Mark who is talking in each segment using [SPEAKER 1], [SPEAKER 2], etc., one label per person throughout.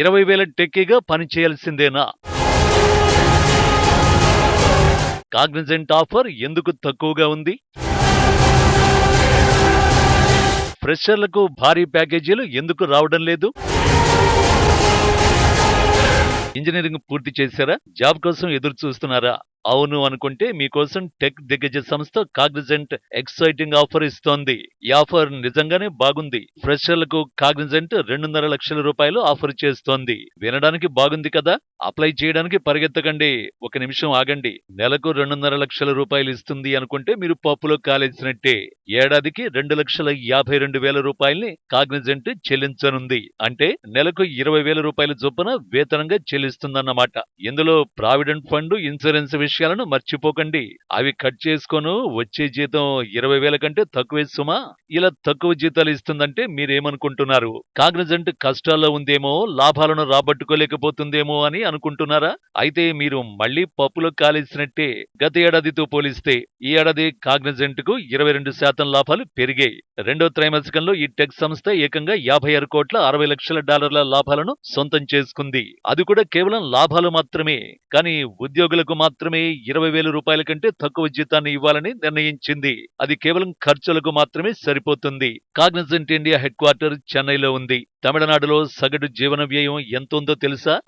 [SPEAKER 1] ఇరవై వేల టెక్కీగా పనిచేయాల్సిందేనా Cognizant offer ఎందుకు తక్కువగా ఉంది? ఫ్రెషర్లకు భారీ ప్యాకేజీలు ఎందుకు రావడం లేదు? ఇంజనీరింగ్ పూర్తి చేశారా? జాబ్ కోసం ఎదురు చూస్తున్నారా అవును అనుకుంటే మీకోసం టెక్ దిగ్గజ సంస్థ కాగ్నిజెంట్ ఎక్సైటింగ్ ఆఫర్ ఇస్తోంది. ఈ ఆఫర్ నిజంగానే బాగుంది. ఫ్రెషర్లకు కాగ్నిజెంట్ రెండున్నర లక్షల రూపాయలు ఆఫర్ చేస్తోంది. వినడానికి బాగుంది కదా? అప్లై చేయడానికి పరిగెత్తకండి. ఒక నిమిషం ఆగండి. నెలకు రెండున్నర లక్షల రూపాయలు ఇస్తుంది అనుకుంటే మీరు పప్పులో కాలేసినట్టే. ఏడాదికి రెండు లక్షల యాభై రెండు వేల రూపాయల్ని కాగ్నిజెంట్ చెల్లించనుంది. అంటే నెలకు ఇరవై వేల రూపాయల చొప్పున వేతనంగా చెల్లిస్తుందన్నమాట. ఇందులో ప్రావిడెంట్ ఫండ్ ఇన్సూరెన్స్ విషయాలను మర్చిపోకండి. అవి కట్ చేసుకోను వచ్చే జీతం ఇరవై వేల కంటే తక్కువే సుమా. ఇలా తక్కువ జీతాలు ఇస్తుందంటే మీరేమనుకుంటున్నారు? కాగ్నిజెంట్ కష్టాల్లో ఉందేమో లాభాలను రాబట్టుకోలేకపోతుందేమో అని అనుకుంటున్నారా? అయితే మీరు మళ్ళీ పప్పులో కాలేసినట్టే గత ఏడాదితో పోలిస్తే ఈ ఏడాది కాగ్నిజెంట్కు ఇరవై రెండు శాతం లాభాలు పెరిగాయి. రెండో త్రైమాసికంలో ఈ టెక్ సంస్థ ఏకంగా యాభై ఆరు కోట్ల అరవై లక్షల డాలర్ల లాభాలను సొంతం చేసుకుంది. అది కూడా కేవలం లాభాలు మాత్రమే. కానీ ఉద్యోగులకు మాత్రమే ఇరవై వేల రూపాయల కంటే తక్కువ జీతాన్ని ఇవ్వాలని నిర్ణయించింది. అది కేవలం ఖర్చులకు మాత్రమే సరిపోతుంది. కాగ్నిజెంట్ ఇండియా హెడ్ క్వార్టర్ చెన్నైలో ఉంది. తమిళనాడులో సగటు జీవన వ్యయం ఎంత ఉందో తెలుసా?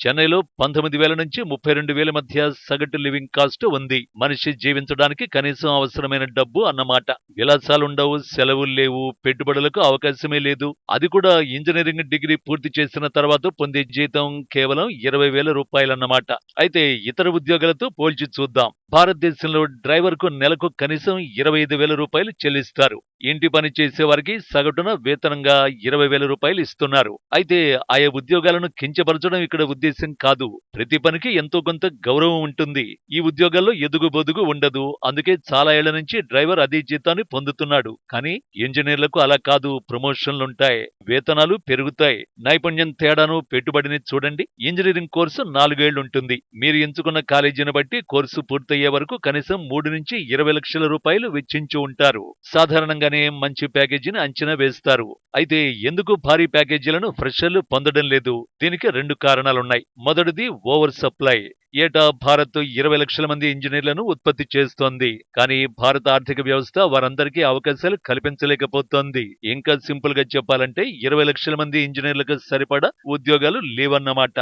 [SPEAKER 1] చెన్నైలో పంతొమ్మిది వేల నుంచి ముప్పై రెండు వేల మధ్య సగటు లివింగ్ కాస్ట్ ఉంది. మనిషి జీవించడానికి కనీసం అవసరమైన డబ్బు అన్నమాట. విలాసాలుండవు సెలవులు లేవు పెట్టుబడులకు అవకాశమే లేదు. అది కూడా ఇంజనీరింగ్ డిగ్రీ పూర్తి చేసిన తర్వాత పొందే జీతం కేవలం ఇరవై వేల రూపాయలన్నమాట. అయితే ఇతర ఉద్యోగాలతో పోల్చి చూద్దాం. భారతదేశంలో డ్రైవర్కు నెలకు కనీసం ఇరవై ఐదు వేల రూపాయలు చెల్లిస్తారు. ఇంటి పని చేసే వారికి సగటున వేతనంగా ఇరవై వేల రూపాయలు ఇస్తున్నారు. అయితే ఆయా ఉద్యోగాలను కించపరచడం ఇక్కడ ఉద్దేశం కాదు. ప్రతి పనికి ఎంతో కొంత గౌరవం ఉంటుంది. ఈ ఉద్యోగాల్లో ఎదుగు బొదుగు ఉండదు. అందుకే చాలా ఏళ్ళ నుంచి డ్రైవర్ అదే జీతాన్ని పొందుతున్నాడు. కానీ ఇంజనీర్లకు అలా కాదు. ప్రమోషన్లుంటాయి వేతనాలు పెరుగుతాయి. నైపుణ్యం తేడాను పెట్టుబడిని చూడండి. ఇంజనీరింగ్ కోర్సు నాలుగేళ్ళు ఉంటుంది. మీరు ఎంచుకున్న కాలేజీని బట్టి కోర్సు పూర్తయ్యే వరకు కనీసం మూడు నుంచి ఇరవై లక్షల రూపాయలు వెచ్చించి ఉంటారు. సాధారణంగానే మంచి ప్యాకేజీని అంచనా వేస్తారు. అయితే ఎందుకు భారీ ప్యాకేజీలను ఫ్రెషర్లు పొందడం లేదు? దీనికి రెండు కారణాలున్నాయి. మొదటిది ఓవర్ సప్లై. ఏటా భారత్ ఇరవై లక్షల మంది ఇంజనీర్లను ఉత్పత్తి చేస్తోంది. కానీ భారత ఆర్థిక వ్యవస్థ వారందరికీ అవకాశాలు కల్పించలేకపోతోంది. ఇంకా సింపుల్గా చెప్పాలంటే ఇరవై లక్షల మంది ఇంజనీర్లకు సరిపడా ఉద్యోగాలు లేవన్నమాట.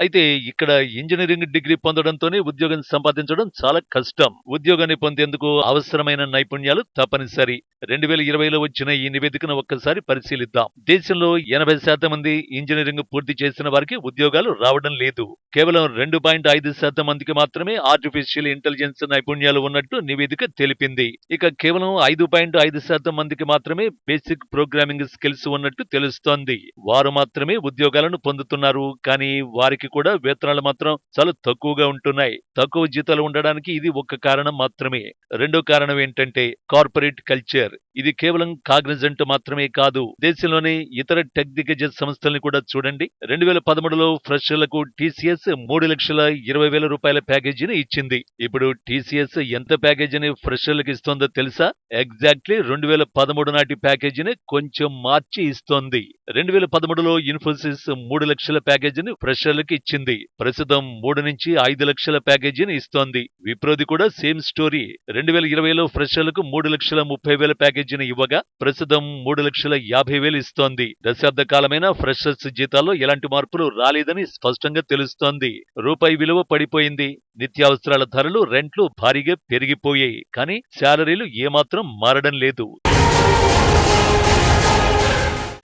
[SPEAKER 1] అయితే ఇక్కడ ఇంజనీరింగ్ డిగ్రీ పొందడంతోనే ఉద్యోగం సంపాదించడం చాలా కష్టం. ఉద్యోగాన్ని పొందేందుకు అవసరమైన నైపుణ్యాలు తప్పనిసరి. రెండు వేల ఇరవైలో వచ్చిన ఈ నివేదికను ఒక్కసారి పరిశీలిద్దాం. దేశంలో ఎనభై శాతం మంది ఇంజనీరింగ్ పూర్తి చేసిన వారికి ఉద్యోగాలు రావడం లేదు. కేవలం రెండు పాయింట్ ఐదు శాతం మందికి మాత్రమే ఆర్టిఫిషియల్ ఇంటెలిజెన్స్ నైపుణ్యాలు ఉన్నట్టు నివేదిక తెలిపింది. ఇక కేవలం ఐదు పాయింట్ ఐదు శాతం మందికి మాత్రమే బేసిక్ ప్రోగ్రామింగ్ స్కిల్స్ ఉన్నట్టు తెలుస్తోంది. వారు మాత్రమే ఉద్యోగాలను పొందుతున్నారు. కానీ వారికి కూడా వేతనాలు మాత్రం చాలా తక్కువగా ఉంటున్నాయి. తక్కువ జీతాలు ఉండడానికి ఇది ఒక కారణం మాత్రమే. రెండో కారణం ఏంటంటే కార్పొరేట్ కల్చర్. ఇది కేవలం కాగ్నిజెంట్ మాత్రమే కాదు. దేశంలోని ఇతర టెక్ దిగ్గజ సంస్థల్ని కూడా చూడండి. రెండు వేల పదమూడులో ఫ్రెషర్లకు టీసీఎస్ మూడు లక్షల ఇరవై వేల రూపాయల ప్యాకేజీని ఇచ్చింది. ఇప్పుడు టీసీఎస్ ఎంత ప్యాకేజీని ఫ్రెషర్లకు ఇస్తోందో తెలుసా? ఎగ్జాక్ట్లీ రెండు వేల పదమూడు నాటి ప్యాకేజీని కొంచెం మార్చి ఇస్తోంది. రెండు వేల పదమూడులో ఇన్ఫోసిస్ మూడు లక్షల ప్యాకేజీని ఫ్రెషర్లకు ఇచ్చింది. ప్రస్తుతం మూడు నుంచి ఐదు లక్షల ప్యాకేజీని ఇస్తోంది. విప్రోది కూడా సేమ్ స్టోరీ. రెండు వేల ఇరవైలో ఫ్రెషర్లకు మూడు లక్షల ముప్పై వేల ప్యాకేజీని ఇవ్వగా ప్రస్తుతం మూడు లక్షల యాభై వేలు ఇస్తోంది. దశాబ్ద కాలమైన ఫ్రెషర్స్ జీతాల్లో ఎలాంటి మార్పులు రాలేదని స్పష్టంగా తెలుస్తోంది. రూపాయి విలువ పడిపోయింది. నిత్యావసరాల ధరలు రెంట్లు భారీగా పెరిగిపోయాయి. కానీ శాలరీలు ఏమాత్రం మారడం లేదు.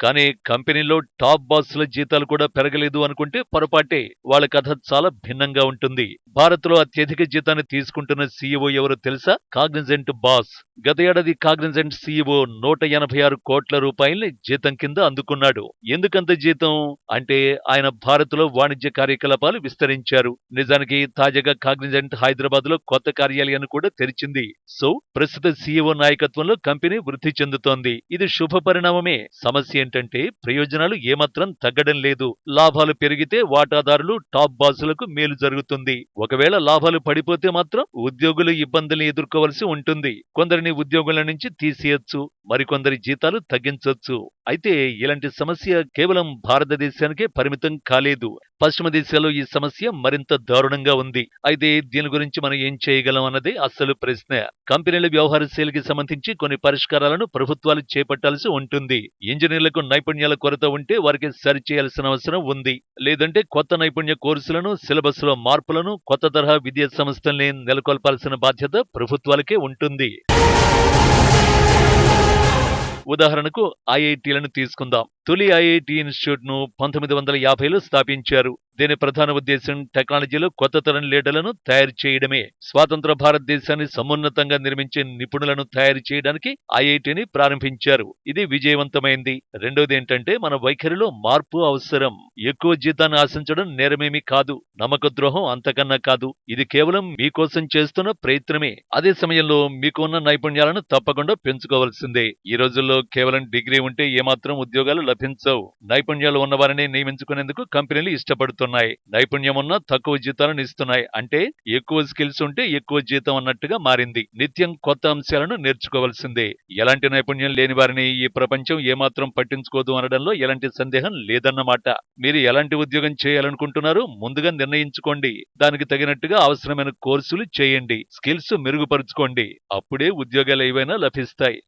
[SPEAKER 1] కానీ కంపెనీలో టాప్ బాస్ల జీతాలు కూడా పెరగలేదు అనుకుంటే పొరపాటే. వాళ్ళ కథ చాలా భిన్నంగా ఉంటుంది. భారత్లో అత్యధిక జీతాన్ని తీసుకుంటున్న సీఈఓ ఎవరో తెలుసా? Cognizant boss. గత ఏడాది కాగ్నిజెంట్ సీఈఓ నూట ఎనభై ఆరు కోట్ల రూపాయల్ని జీతం కింద అందుకున్నాడు. ఎందుకంత జీతం? అంటే ఆయన భారత్లో వాణిజ్య కార్యకలాపాలు విస్తరించారు. నిజానికి తాజాగా కాగ్నిజెంట్ హైదరాబాద్లో కొత్త కార్యాలయాన్ని కూడా తెరిచింది. సో ప్రస్తుత సీఈఓ నాయకత్వంలో కంపెనీ వృద్ధి చెందుతోంది. ఇది శుభ పరిణామమే. సమస్య ఏంటంటే ప్రయోజనాలు ఏమాత్రం తగ్గడం లేదు. లాభాలు పెరిగితే వాటాదారులు టాప్ బాసులకు మేలు జరుగుతుంది. ఒకవేళ లాభాలు పడిపోతే మాత్రం ఉద్యోగులు ఇబ్బందులు ఎదుర్కోవలసి ఉంటుంది. కొందరిని ఉద్యోగుల నుంచి తీసేయొచ్చు మరికొందరి జీతాలు తగ్గించవచ్చు అయితే ఇలాంటి సమస్య కేవలం భారతదేశానికే పరిమితం కాలేదు. పశ్చిమ దేశాల్లో ఈ సమస్య మరింత దారుణంగా ఉంది. అయితే దీని గురించి మనం ఏం చేయగలం అన్నది అసలు ప్రశ్న. కంపెనీల వ్యవహార శైలికి సంబంధించి కొన్ని పరిష్కారాలను ప్రభుత్వాలు చేపట్టాల్సి ఉంటుంది. ఇంజనీర్లకు నైపుణ్యాల కొరత ఉంటే వారికి సరిచేయాల్సిన అవసరం ఉంది. లేదంటే కొత్త నైపుణ్య కోర్సులను సిలబస్లో మార్పులను కొత్త తరహా విద్యా సంస్థల్ని నెలకొల్పాల్సిన బాధ్యత ప్రభుత్వాలకే ఉంటుంది. ఉదాహరణకు ఐఐటీలను తీసుకుందాం. తొలి ఐఐటి ఇన్స్టిట్యూట్ను పంతొమ్మిది వందల యాభైలో స్థాపించారు. దీని ప్రధాన ఉద్దేశం టెక్నాలజీలో కొత్త తరం లీడర్లను తయారు చేయడమే. స్వాతంత్ర భారతదేశాన్ని సమున్నతంగా నిర్మించే నిపుణులను తయారు చేయడానికి ఐఐటిని ప్రారంభించారు. ఇది విజయవంతమైంది. రెండోది ఏంటంటే మన వైఖరిలో మార్పు అవసరం. ఎక్కువ జీతాన్ని ఆశించడం నేరమేమీ కాదు. నమ్మక ద్రోహం అంతకన్నా కాదు. ఇది కేవలం మీకోసం చేస్తున్న ప్రయత్నమే. అదే సమయంలో మీకున్న నైపుణ్యాలను తప్పకుండా పెంచుకోవాల్సిందే. ఈ రోజుల్లో కేవలం డిగ్రీ ఉంటే ఏమాత్రం ఉద్యోగాలు లభించవు నైపుణ్యాలు ఉన్నవారిని నియమించుకునేందుకు కంపెనీలు ఇష్టపడుతున్నాయి. నైపుణ్యం ఉన్న తక్కువ జీతాలను ఇస్తున్నాయి. అంటే ఎక్కువ స్కిల్స్ ఉంటే ఎక్కువ జీతం అన్నట్టుగా మారింది. నిత్యం కొత్త అంశాలను నేర్చుకోవాల్సిందే. ఎలాంటి నైపుణ్యం లేని వారిని ఈ ప్రపంచం ఏమాత్రం పట్టించుకోదు అనడంలో ఎలాంటి సందేహం లేదన్నమాట. మీరు ఎలాంటి ఉద్యోగం చేయాలనుకుంటున్నారో ముందుగా నిర్ణయించుకోండి. దానికి తగినట్టుగా అవసరమైన కోర్సులు చేయండి. స్కిల్స్ మెరుగుపరుచుకోండి. అప్పుడే ఉద్యోగాలు ఏవైనా లభిస్తాయి.